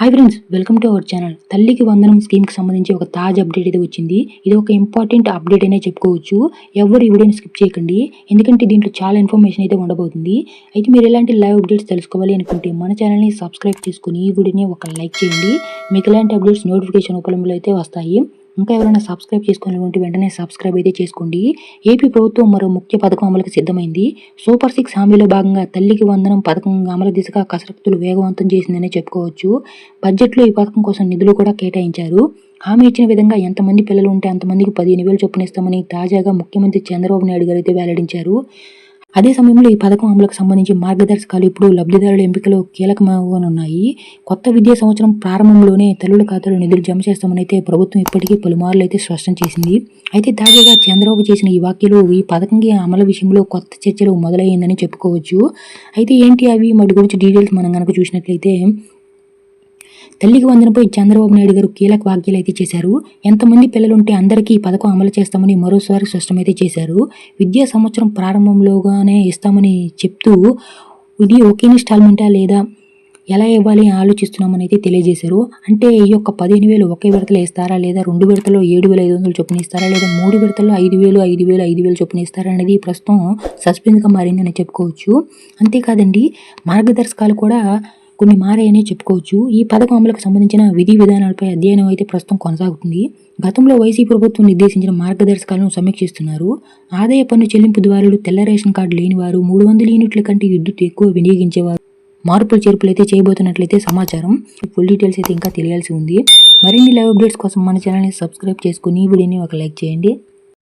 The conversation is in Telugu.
Hi friends welcome to our channel తల్లికి వందనం స్కీమ్కి సంబంధించి ఒక తాజా అప్డేట్ అయితే వచ్చింది. ఇది ఒక ఇంపార్టెంట్ అప్డేట్ అనే చెప్పుకోవచ్చు. ఎవరు ఈ వీడియోని స్కిప్ చేయకండి. ఎందుకంటే దీంట్లో చాలా ఇన్ఫర్మేషన్ అయితే ఉండబోతుంది. అయితే మీరు ఎలాంటి లైవ్ అప్డేట్స్ తెలుసుకోవాలి అనుకుంటే మన ఛానల్ని సబ్స్క్రైబ్ చేసుకుని ఈ వీడియోని ఒక లైక్ చేయండి. మీకు ఇలాంటి అప్డేట్స్ నోటిఫికేషన్ రూపంలో అయితే వస్తాయి. ఇంకా ఎవరైనా సబ్స్క్రైబ్ చేసుకున్నటువంటి వెంటనే సబ్స్క్రైబ్ అయితే చేసుకోండి. ఏపీ ప్రభుత్వం మరో ముఖ్య పథకం అమలుకి సిద్ధమైంది. సూపర్ సిక్స్ హామీలో భాగంగా తల్లికి వందనం పథకం అమలు దిశగా కసరత్తులు వేగవంతం చేసిందనే చెప్పుకోవచ్చు. బడ్జెట్లో ఈ పథకం కోసం నిధులు కూడా కేటాయించారు. హామీ ఇచ్చిన విధంగా ఎంతమంది పిల్లలు ఉంటే అంతమందికి పదిహేను వేలు చొప్పున ఇస్తామని తాజాగా ముఖ్యమంత్రి చంద్రబాబు నాయుడు గారు అయితే వెల్లడించారు. అదే సమయంలో ఈ పథకం అమలుకు సంబంధించి మార్గదర్శకాలు ఇప్పుడు లబ్ధిదారుల ఎంపికలో కీలకమవనున్నాయి కొత్త విద్యా సంవత్సరం ప్రారంభంలోనే తల్లుల ఖాతాలో నిధులు జమ చేస్తామని అయితే ప్రభుత్వం ఇప్పటికీ పలుమార్లు అయితే స్పష్టం చేసింది. అయితే తాజాగా చంద్రబాబు చేసిన ఈ వ్యాఖ్యలు ఈ పథకంకి అమలు విషయంలో కొత్త చర్చలు మొదలయ్యిందని చెప్పుకోవచ్చు. అయితే ఏంటి అవి? వాటి గురించి డీటెయిల్స్ మనం కనుక చూసినట్లయితే తల్లికి వందనపై చంద్రబాబు నాయుడు గారు కీలక వ్యాఖ్యలు అయితే చేశారు. ఎంతమంది పిల్లలుంటే అందరికీ ఈ పథకం అమలు చేస్తామని మరోసారి స్పష్టమైతే చేశారు. విద్యా సంవత్సరం ప్రారంభంలోగానే ఇస్తామని చెప్తూ ఇది ఒకే ఇన్స్టాల్మెంటా లేదా ఎలా ఇవ్వాలి అని ఆలోచిస్తున్నామని అయితే తెలియజేశారు. అంటే ఈ యొక్క పదిహేను వేలు ఒకే విడతలో ఇస్తారా లేదా రెండు విడతలో ఏడు వేల ఐదు వందలు చొప్పున ఇస్తారా లేదా మూడు విడతల్లో ఐదు వేలు ఐదు వేలు ఐదు వేలు చొప్పున ఇస్తారా అనేది ప్రస్తుతం సస్పెన్స్గా మారిందని చెప్పుకోవచ్చు. అంతేకాదండి మార్గదర్శకాలు కూడా కొన్ని మారాయనే చెప్పుకోవచ్చు. ఈ పథకం అమలుకు సంబంధించిన విధి విధానాలపై అధ్యయనం అయితే ప్రస్తుతం కొనసాగుతుంది. గతంలో వైసీ ప్రభుత్వం నిర్దేశించిన మార్గదర్శకాలను సమీక్షిస్తున్నారు. ఆదాయ పన్ను చెల్లింపు ద్వారాలు తెల్ల రేషన్ కార్డు లేని వారు మూడు వందల యూనిట్ల కంటే విద్యుత్ ఎక్కువ వినియోగించేవారు. మార్పులు చేర్పులు అయితే చేయబోతున్నట్లయితే సమాచారం. ఫుల్ డీటెయిల్స్ అయితే ఇంకా తెలియాల్సి ఉంది. మరిన్ని లైవ్ అప్డేట్స్ కోసం మన ఛానల్ని సబ్స్క్రైబ్ చేసుకుని ఈ వీడియోని ఒక లైక్ చేయండి.